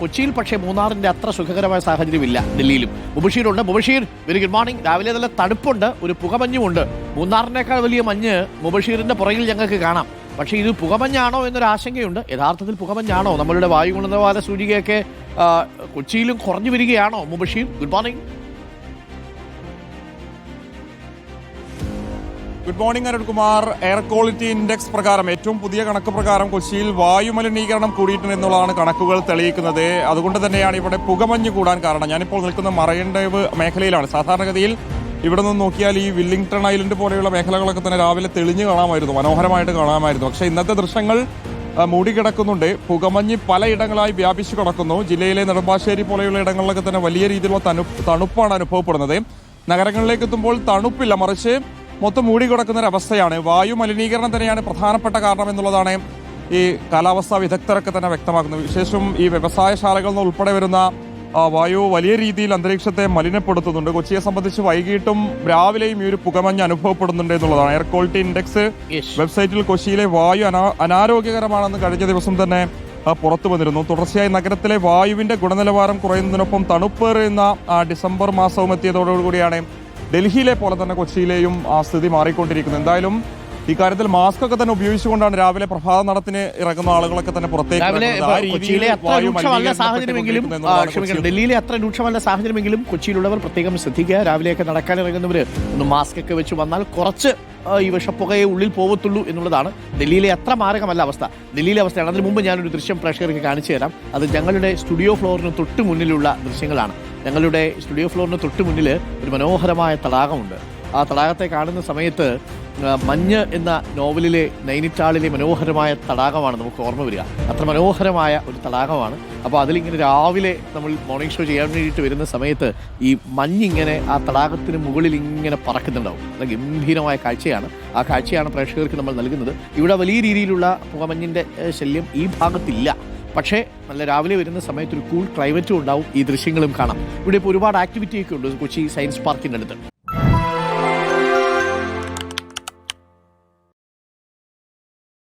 കൊച്ചിയിൽ പക്ഷേ മൂന്നാറിന്റെ അത്ര സുഖകരമായ സാഹചര്യമില്ല ഡൽഹിയിലും. മുബഷീറുണ്ട് മുബഷീർ വെരി ഗുഡ് മോർണിംഗ് രാവിലെ നല്ല തണുപ്പുണ്ട്. ഒരു പുകമഞ്ഞുമുണ്ട്. മൂന്നാറിനേക്കാൾ വലിയ മഞ്ഞ് മുബഷീറിന്റെ പുറകിൽ ഞങ്ങൾക്ക് കാണാം. പക്ഷേ ഇത് പുകമഞ്ഞാണോ എന്നൊരു ആശങ്കയുണ്ട്. യഥാർത്ഥത്തിൽ പുകമഞ്ഞാണോ? നമ്മളുടെ വായു ഗുണനിലവാര സൂചികയൊക്കെ കൊച്ചിയിലും കുറഞ്ഞു വരികയാണോ? Mubashir good morning good morning Arunkumar. Air quality index പ്രകാരം ഏറ്റവും പുതിയ കണക്ക് പ്രകാരം കൊച്ചിയിൽ വായുമലിനീകരണം കൂടിയിട്ടുണ്ട് എന്നുള്ളതാണ് കണക്കുകൾ തെളിയിക്കുന്നത്. അതുകൊണ്ട് തന്നെയാണ് ഇവിടെ പുകമഞ്ഞ് കൂടാൻ കാരണം. ഞാനിപ്പോൾ നിൽക്കുന്ന മറൈൻ മേഖലയിലാണ്. സാധാരണഗതിയിൽ ഇവിടെ നിന്ന് നോക്കിയാൽ ഈ വില്ലിംഗ്ടൺ ഐലൻഡ് പോലെയുള്ള മേഖലകളൊക്കെ തന്നെ രാവിലെ തെളിഞ്ഞു കാണാമായിരുന്നു. മനോഹരമായിട്ട് കാണാമായിരുന്നു. പക്ഷേ ഇന്നത്തെ ദൃശ്യങ്ങൾ മൂടിക്കിടക്കുന്നുണ്ട്. പുകമഞ്ഞ് പലയിടങ്ങളായി വ്യാപിച്ചു കിടക്കുന്നു. ജില്ലയിലെ നെടുമ്പാശ്ശേരി പോലെയുള്ള ഇടങ്ങളിലൊക്കെ തന്നെ വലിയ രീതിയിലുള്ള തണുപ്പ് തണുപ്പാണ് അനുഭവപ്പെടുന്നത്. നഗരങ്ങളിലേക്ക് എത്തുമ്പോൾ തണുപ്പില്ല. മറിച്ച് മൊത്തം മൂടിക്കിടക്കുന്ന ഒരു അവസ്ഥയാണ് വായു മലിനീകരണം തന്നെയാണ് പ്രധാനപ്പെട്ട കാരണം എന്നുള്ളതാണ് ഈ കാലാവസ്ഥാ വിദഗ്ധരൊക്കെ തന്നെ വ്യക്തമാക്കുന്നത്. വിശേഷം ഈ വ്യവസായശാലകളിൽ നിന്ന് ഉൾപ്പെടെ വരുന്ന വായു വലിയ രീതിയിൽ അന്തരീക്ഷത്തെ മലിനപ്പെടുത്തുന്നുണ്ട്. കൊച്ചിയെ സംബന്ധിച്ച് വൈകിട്ടും രാവിലെയും ഈ ഒരു പുകമഞ്ഞ് അനുഭവപ്പെടുന്നുണ്ട് എന്നുള്ളതാണ്. എയർ ക്വാളിറ്റി ഇൻഡെക്സ് വെബ്സൈറ്റിൽ കൊച്ചിയിലെ വായു അനാ- അനാരോഗ്യകരമാണെന്ന് കഴിഞ്ഞ ദിവസം തന്നെ പുറത്തു വന്നിരുന്നു. തുടർച്ചയായി നഗരത്തിലെ വായുവിന്റെ ഗുണനിലവാരം കുറയുന്നതിനൊപ്പം തണുപ്പേറുന്ന ഡിസംബർ മാസവും എത്തിയതോടുകൂടിയാണ് ഡൽഹിയിലെ പോലെ തന്നെ കൊച്ചിയിലെയും ആ സ്ഥിതി മാറിക്കൊണ്ടിരിക്കുന്നു. എന്തായാലും ഇക്കാര്യത്തിൽ മാസ്ക് ഒക്കെ തന്നെ ഉപയോഗിച്ചുകൊണ്ടാണ് രാവിലെ പ്രഭാത നടത്തിന് ഇറങ്ങുന്ന ആളുകളൊക്കെ തന്നെ പുറത്തേക്ക് ഡൽഹിയിലെ അത്ര രൂക്ഷമല്ല സാഹചര്യമെങ്കിലും കൊച്ചിയിലുള്ളവർ പ്രത്യേകം ശ്രദ്ധിക്കുക. രാവിലെയൊക്കെ നടക്കാൻ ഇറങ്ങുന്നവർ ഒന്ന് മാസ്ക് ഒക്കെ വെച്ച് വന്നാൽ കുറച്ച് ഈ വിഷപ്പുകയെ ഉള്ളിൽ പോകത്തുള്ളൂ എന്നുള്ളതാണ്. ഡൽഹിയിലെ അത്ര മാരകമല്ല അവസ്ഥ. ഡൽഹിയിലെ അവസ്ഥയാണ്. അതിന് മുമ്പ് ഞാനൊരു ദൃശ്യം പ്രേക്ഷകർക്ക് കാണിച്ചു തരാം. അത് ഞങ്ങളുടെ സ്റ്റുഡിയോ ഫ്ലോറിന് തൊട്ട് മുന്നിലുള്ള ദൃശ്യങ്ങളാണ്. ഞങ്ങളുടെ സ്റ്റുഡിയോ ഫ്ലോറിന് തൊട്ട് മുന്നിൽ ഒരു മനോഹരമായ തടാകമുണ്ട്. ആ തടാകത്തെ കാണുന്ന സമയത്ത് മഞ്ഞ് എന്ന നോവലിലെ നൈനിറ്റാളിലെ മനോഹരമായ തടാകമാണ് നമുക്ക് ഓർമ്മ വരിക. അത്ര മനോഹരമായ ഒരു തടാകമാണ്. അപ്പോൾ അതിലിങ്ങനെ രാവിലെ നമ്മൾ മോർണിംഗ് ഷോ ചെയ്യാൻ വേണ്ടിയിട്ട് വരുന്ന സമയത്ത് ഈ മഞ്ഞിങ്ങനെ ആ തടാകത്തിന് മുകളിൽ ഇങ്ങനെ പറക്കുന്നുണ്ടാവും. അത് ഗംഭീരമായ കാഴ്ചയാണ്. ആ കാഴ്ചയാണ് പ്രേക്ഷകർക്ക് നമ്മൾ നൽകുന്നത്. ഇവിടെ വലിയ രീതിയിലുള്ള പുകമഞ്ഞിന്റെ ശല്യം ഈ ഭാഗത്തില്ല. പക്ഷേ നല്ല രാവിലെ വരുന്ന സമയത്ത് ഒരു കൂൾ ക്ലൈമറ്റും ഉണ്ടാവും. ഈ ദൃശ്യങ്ങളും കാണാം. ഇവിടെ ഇപ്പോൾ ഒരുപാട് ആക്ടിവിറ്റിയൊക്കെ ഉണ്ട്. കൊച്ചി സയൻസ് പാർക്കിന്റെ അടുത്ത്.